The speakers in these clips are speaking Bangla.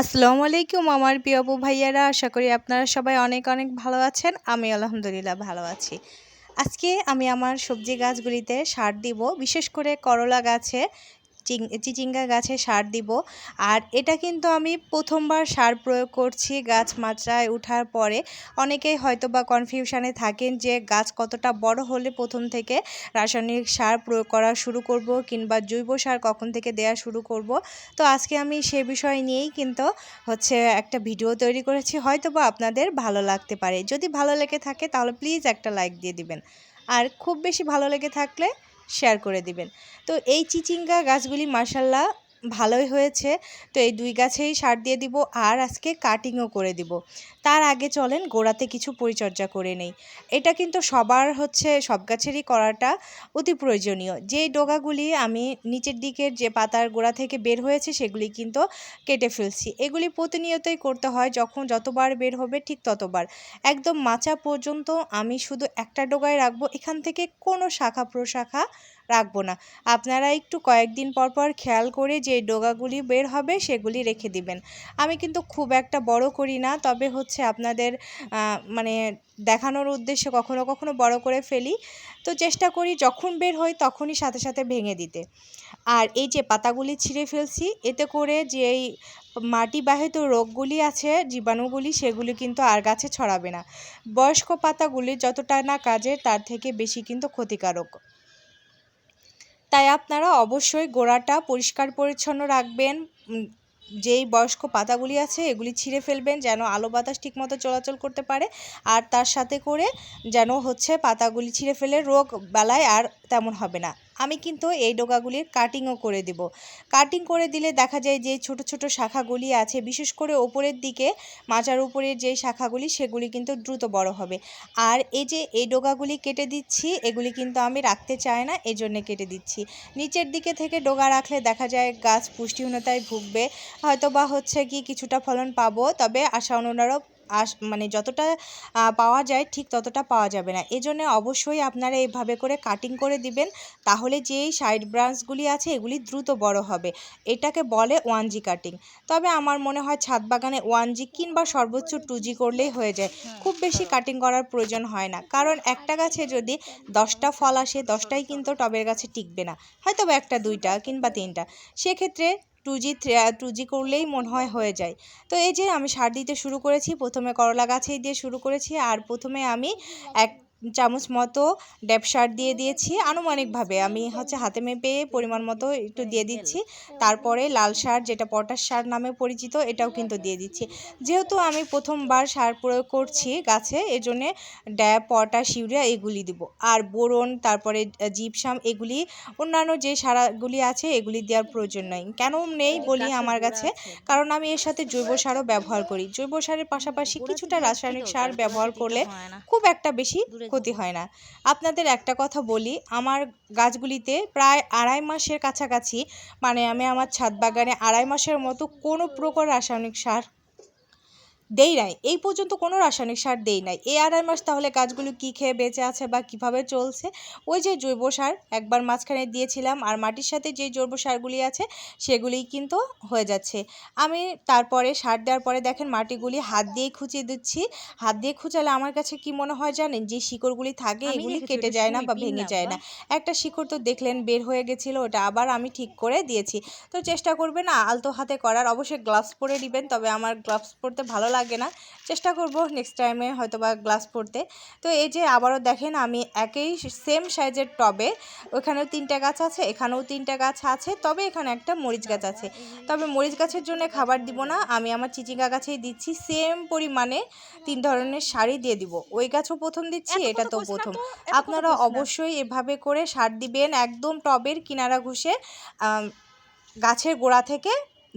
আসসালামু আলাইকুম আমার প্রিয় বউ ভাইয়ারা। আশা করি আপনারা সবাই অনেক অনেক ভালো আছেন। আমি আলহামদুলিল্লাহ ভালো আছি। আজকে আমি আমার সবজি গাছগুলিতে সার দিব। বিশেষ করে করলা গাছে চিচিঙ্গা গাছে সার দিব। আর এটা কিন্তু আমি প্রথমবার সার প্রয়োগ করছি গাছ মাচায় ওঠার পরে। অনেকেই হয়তো বা কনফিউশানে থাকেন যে গাছ কতটা বড় হলে প্রথম থেকে রাসায়নিক সার প্রয়োগ করা শুরু করব কিংবা জৈব সার কখন থেকে দেওয়া শুরু করব। তো আজকে আমি সে বিষয় নিয়েই কিন্তু হচ্ছে একটা ভিডিও তৈরি করেছি। হয়তো বা আপনাদের ভালো লাগতে পারে। যদি ভালো লেগে থাকে তাহলে প্লিজ একটা লাইক দিয়ে দিবেন। আর খুব বেশি ভালো লেগে থাকলে শেয়ার করে দিবেন। তো এই চিচিঙ্গা গাছগুলি মার্শাল্লাহ ভালোই হয়েছে। তো এই দুই গাছেই সার দিয়ে দিব আর আজকে কাটিংও করে দিব। তার আগে চলেন গোড়াতে কিছু পরিচর্যা করে নেই। এটা কিন্তু সবার হচ্ছে, সব গাছেরই করাটা অতি প্রয়োজনীয়। যে ডোগাগুলি আমি নিচের দিকের যে পাতার গোড়া থেকে বের হয়েছে, সেগুলি কিন্তু কেটে ফেলছি। এগুলি প্রতিনিয়তই করতে হয়, যখন যতবার বের হবে ঠিক ততবার। একদম মাচা পর্যন্ত আমি শুধু একটা ডোগায় রাখব। এখান থেকে কোনো শাখা প্রশাখা রাখব না। আপনারা একটু কয়েকদিন পর পর খেয়াল করে যে ডোগাগুলি বের হবে সেগুলি রেখে দিবেন। আমি কিন্তু খুব একটা বড় করি না, তবে হচ্ছে আপনাদের মানে দেখানোর উদ্দেশ্যে কখনো কখনো বড় করে ফেলি। তো চেষ্টা করি যখন বের হই তখনই সাথে সাথে ভেঙে দিতে। আর এই যে পাতাগুলি ছিঁড়ে ফেলছি, এতে করে যে এই মাটি বাহিত রোগগুলি আছে, জীবাণুগুলি, সেগুলি কিন্তু আর গাছে ছড়াবে না। বয়স্ক পাতাগুলি যতটা না কাজে, তার থেকে বেশি কিন্তু ক্ষতিকারক। তাই আপনারা অবশ্যই গোড়াটা পরিষ্কার পরিচ্ছন্ন রাখবেন। যেই বয়স্ক পাতাগুলি আছে এগুলি ছিঁড়ে ফেলবেন যেন আলো বাতাস ঠিকমতো চলাচল করতে পারে। আর তার সাথে করে যেন হচ্ছে পাতাগুলি ছিঁড়ে ফেলে রোগ বালায় আর তেমন হবে না। আমি কিন্তু এই ডোকাগুলির কাটিংও করে দিব। কাটিং করে দিলে দেখা যায় যে ছোট ছোট শাখাগুলি আছে, বিশেষ করে ওপরের দিকে, মাচার উপরের যে শাখাগুলি, সেগুলি কিন্তু দ্রুত বড় হবে। আর এই যে এই ডোগাগুলি কেটে দিচ্ছি, এগুলি কিন্তু আমি রাখতে চাই না এই জন্যে কেটে দিচ্ছি। নিচের দিকে থেকে ডোগা রাখলে দেখা যায় গাছ পুষ্টিহীনতায় ভুগবে। হয়তো বা হচ্ছে কি কিছুটা ফলন পাবো, তবে আশা অনুরূপ আস মানে যতটা পাওয়া যায় ঠিক ততটা পাওয়া যাবে না। এজন্য অবশ্যই আপনারা এভাবে করে কাটিং করে দিবেন, তাহলে যেই সাইড ব্রাঞ্চগুলি আছে এগুলি দ্রুত বড় হবে। এটাকে বলে ওয়ান জি কাটিং তবে আমার মনে হয় ছাদ বাগানে ওয়ান জি কিংবা সর্বোচ্চ টু জি করলেই হয়ে যায়। খুব বেশি কাটিং করার প্রয়োজন হয় না। কারণ একটা গাছে যদি দশটা ফল আসে, দশটাই কিন্তু টবের গাছে টিকবে না। হয়তো বা একটা, দুইটা কিংবা তিনটা। সেক্ষেত্রে টু জি টু জি করলেই মনে হয় হয়ে যায়। তো এই যে আমি সার দিতে শুরু করেছি, প্রথমে করলা গাছেই দিয়ে শুরু করেছি, আর প্রথমে আমি এক চামচ মতো ড্যাপ সার দিয়ে দিয়েছি আনুমানিকভাবে। আমি হচ্ছে হাতে মেপে পরিমাণ মতো একটু দিয়ে দিচ্ছি। তারপরে লাল সার যেটা পটাশ সার নামে পরিচিত এটাও কিন্তু দিয়ে দিচ্ছি। যেহেতু আমি প্রথমবার সার প্রয়োগ করছি গাছে এজন্যে ড্যাপ পটাশ ইউরিয়া এগুলি দিব। আর বোরন তারপরে জিপসাম এগুলি অন্যান্য যে সারগুলি আছে এগুলি দেওয়ার প্রয়োজন নেই। কেন নেই বলি আমার কাছে? কারণ আমি এর সাথে জৈব সারও ব্যবহার করি। জৈব সারের পাশাপাশি কিছুটা রাসায়নিক সার ব্যবহার করলে খুব একটা বেশি ক্ষতি হয় না। আপনাদের একটা কথা বলি, আমার গাছগুলিতে প্রায় আড়াই মাসের কাছাকাছি মানে আমি আমার ছাদ বাগানে আড়াই মাসের মতো কোনো প্রকার রাসায়নিক সার দেই নাই। এই পর্যন্ত কোনো রাসায়নিক সার দেই নাই। এই আড়াই মাস তাহলে গাছগুলো কী খেয়ে বেঁচে আছে বা কীভাবে চলছে? ওই যে জৈব সার একবার মাঝখানে দিয়েছিলাম আর মাটির সাথে যে জৈব সারগুলি আছে সেগুলিই কিন্তু হয়ে যাচ্ছে। আমি তারপরে সার দেওয়ার পরে দেখেন মাটিগুলি হাত দিয়েই খুঁচিয়ে দিচ্ছি। হাত দিয়ে খুঁচালে আমার কাছে কি মনে হয় জানেন? যে শিকড়গুলি থাকে এগুলি কেটে যায় না বা ভেঙে যায় না। একটা শিকড় তো দেখলেন বের হয়ে গেছিল ওটা আবার আমি ঠিক করে দিয়েছি। তো চেষ্টা করবেন আলতো হাতে করার। অবশ্যই গ্লাভস পরে নেবেন তবে আমার গ্লাভস পরতে ভালো লাগে না। চেষ্টা করব নেক্সট টাইমে হয়তো বা গ্লাস পরতে। তো এই যে আবারও দেখেন আমি একই সেম সাইজের টবে ওখানেও তিনটা গাছ আছে এখানেও তিনটা গাছ আছে তবে এখানে একটা মরিচ গাছ আছে। তবে মরিচ গাছের জন্য খাবার দিব না আমি আমার চিচিঙ্গা গাছেই দিচ্ছি সেম পরিমাণে তিন ধরনের শাড়ি দিয়ে দিব। ওই গাছও প্রথম দিচ্ছি এটা তো প্রথম। আপনারা অবশ্যই এভাবে করে সার দিবেন একদম টবের কিনারা ঘুষে গাছের গোড়া থেকে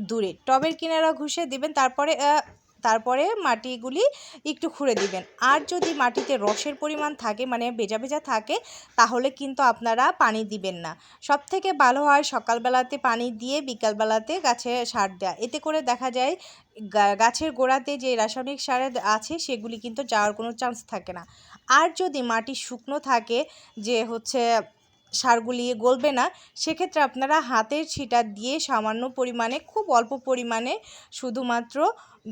দূরে। টবের কিনারা ঘুষে দিবেন তারপরে তারপরে মাটিগুলি একটু খুঁড়ে দিবেন। আর যদি মাটিতে রসের পরিমাণ থাকে মানে ভেজা ভেজা থাকে, তাহলে কিন্তু আপনারা পানি দিবেন না। সব থেকে ভালো হয় সকালবেলাতে পানি দিয়ে বিকালবেলাতে গাছে সার দেওয়া এতে করে দেখা যায় গাছের গোড়াতে যে রাসায়নিক সার আছে, সেগুলি কিন্তু যাওয়ার কোনো চান্স থাকে না। আর যদি মাটি শুকনো থাকে, যে হচ্ছে সারগুলি গলবে না, সেক্ষেত্রে আপনারা হাতের ছিটা দিয়ে সামান্য পরিমাণে, খুব অল্প পরিমাণে শুধুমাত্র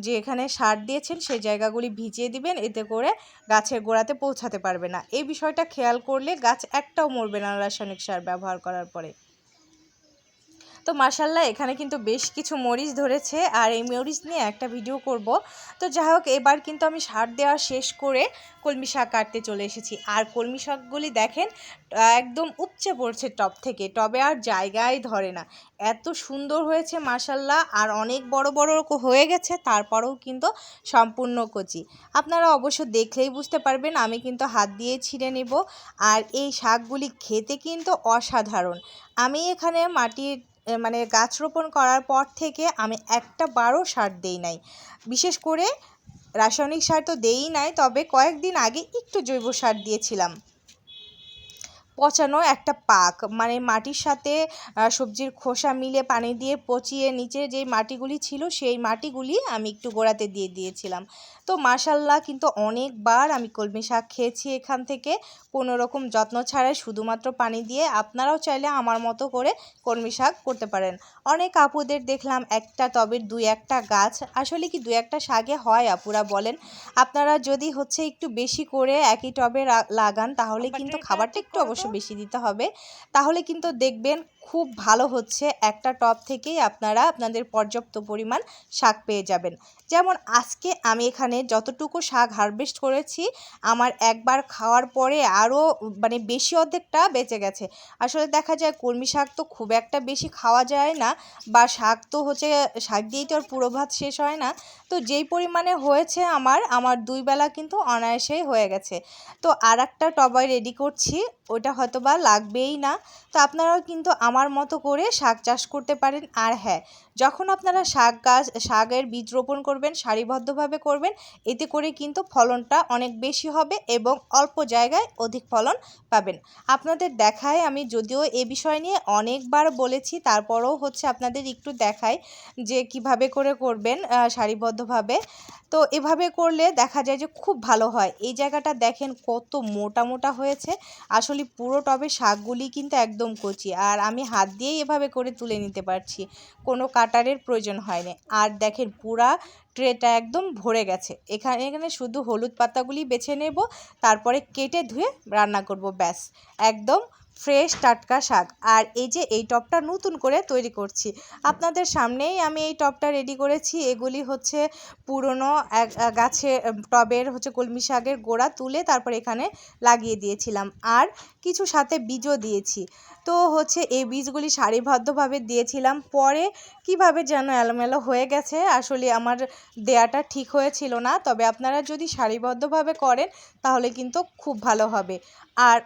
যেখানে সার দিয়েছেন সেই জায়গাগুলি ভিজিয়ে দিবেন, এতে করে গাছের গোড়াতে পৌঁছাতে পারবে না। এই বিষয়টা খেয়াল করলে গাছ একটাও মরবে না রাসায়নিক সার ব্যবহার করার পরে। তো মাসাল্লাহ এখানে কিন্তু বেশ কিছু মরিচ ধরেছে আর এই মরিচ নিয়ে একটা ভিডিও করব। তো যাই হোক এবার কিন্তু আমি সার দেওয়া শেষ করে কলমি শাক কাটতে চলে এসেছি। আর কলমি শাকগুলি দেখেন একদম উপচে পড়ছে টব থেকে, টবে আর জায়গায় ধরে না। এত সুন্দর হয়েছে মাসাল্লাহ আর অনেক বড় বড় হয়ে গেছে, তারপরেও কিন্তু সম্পূর্ণ কচি। আপনারা অবশ্য দেখলেই বুঝতে পারবেন, আমি কিন্তু হাত দিয়ে ছিঁড়ে নেব। আর এই শাকগুলি খেতে কিন্তু অসাধারণ। আমি এখানে মাটির মানে গাছ রোপণ করার পর থেকে আমি একটা বারও সার দেই নাই। বিশেষ করে রাসায়নিক সার তো দেই নাই, তবে কয়েকদিন আগে একটু জৈব সার দিয়েছিলাম। পচানো একটা পাক। মানে মাটির সাথে সবজির খোসা মিলে পানি দিয়ে পচিয়ে নিচে যে মাটিগুলি ছিল সেই মাটিগুলি আমি একটু গোড়াতে দিয়ে দিয়েছিলাম। তো মাশাল্লাহ কিন্তু অনেকবার আমি কলমি শাক খেয়েছি এখান থেকে। কোনো রকম যত্ন ছাড়াই শুধুমাত্র পানি দিয়ে আপনারাও চাইলে আমার মতো করে কলমি শাক করতে পারেন। অনেক আপুদের দেখলাম একটা টবের দুই একটা গাছ। আসলে কি দুই একটা শাকে হয় আপুরা বলেন? আপনারা যদি হচ্ছে একটু বেশি করে একই টবে লাগান তাহলে কিন্তু খাবারটা একটু অবশ্য বেশি দিতে হবে। তাহলে কিন্তু দেখবেন খুব ভালো হচ্ছে একটা টব থেকেই আপনারা আপনাদের পর্যাপ্ত পরিমাণ শাক পেয়ে যাবেন। যেমন আজকে আমি এখানে যতটুকু শাক হারভেস্ট করেছি, আমার একবার খাওয়ার পরে আরও মানে বেশি অর্ধেকটা বেঁচে গেছে। আসলে দেখা যায় কলমি শাক তো খুব একটা বেশি খাওয়া যায় না, বা শাক তো হচ্ছে, শাক দিয়েই তো আর পুরো ভাত শেষ হয় না। তো যেই পরিমাণে হয়েছে আমার আমার দুই বেলা কিন্তু অনায়াসেই হয়ে গেছে। তো আর একটা টবাই রেডি করছি, ওটা হয়তো বা লাগবেই না। তো আপনারাও কিন্তু আমার মতো করে শাক চাষ করতে পারেন। আর হ্যাঁ যখন আপনারা শাক গাছ, শাকের বীজ রোপণ করবেন, সারিবদ্ধভাবে করবেন, এতে করে কিন্তু ফলনটা অনেক বেশি হবে এবং অল্প জায়গায় অধিক ফলন পাবেন। আপনাদের দেখায় আমি যদিও এ বিষয় নিয়ে অনেকবার বলেছি, তারপরেও হচ্ছে আপনাদের একটু দেখায় যে কীভাবে করে করবেন সারিবদ্ধভাবে। তো এভাবে করলে দেখা যায় যে খুব ভালো হয়। এই জায়গাটা দেখেন কত মোটা মোটা হয়েছে। আসলে পুরো টবে শাকগুলি কিন্তু একদম কচি আর আমি হাত দিয়েই এভাবে করে তুলে নিতে পারছি। কোনো কাটারের প্রয়োজন হয়নি। আর দেখেন পুরা ট্রেটা একদম ভরে গেছে। এখানে এখানে শুধু হলুদ পাতাগুলি বেছে নেব, তারপরে কেটে ধুয়ে রান্না করব, ব্যাস। একদম ফ্রেশ টাটকা শাক। আর এই যে এই টপটা নতুন করে তৈরি করছি, আপনাদের সামনেই আমি এই টপটা রেডি করেছি। এগুলি হচ্ছে পুরনো গাছে টবের হচ্ছে কলমি শাকের গোড়া তুলে তারপর এখানে লাগিয়ে দিয়েছিলাম। আর কিছু সাথে বীজও দিয়েছি। তো হচ্ছে এই বীজগুলি সারিবদ্ধভাবে দিয়েছিলাম। পরে কীভাবে যেন এলোমেলো হয়ে গেছে, আসলে আমার দেয়াটা ঠিক হয়েছিল না। তবে আপনারা যদি সারিবদ্ধভাবে করেন, তাহলে কিন্তু খুব ভালো হবে। আর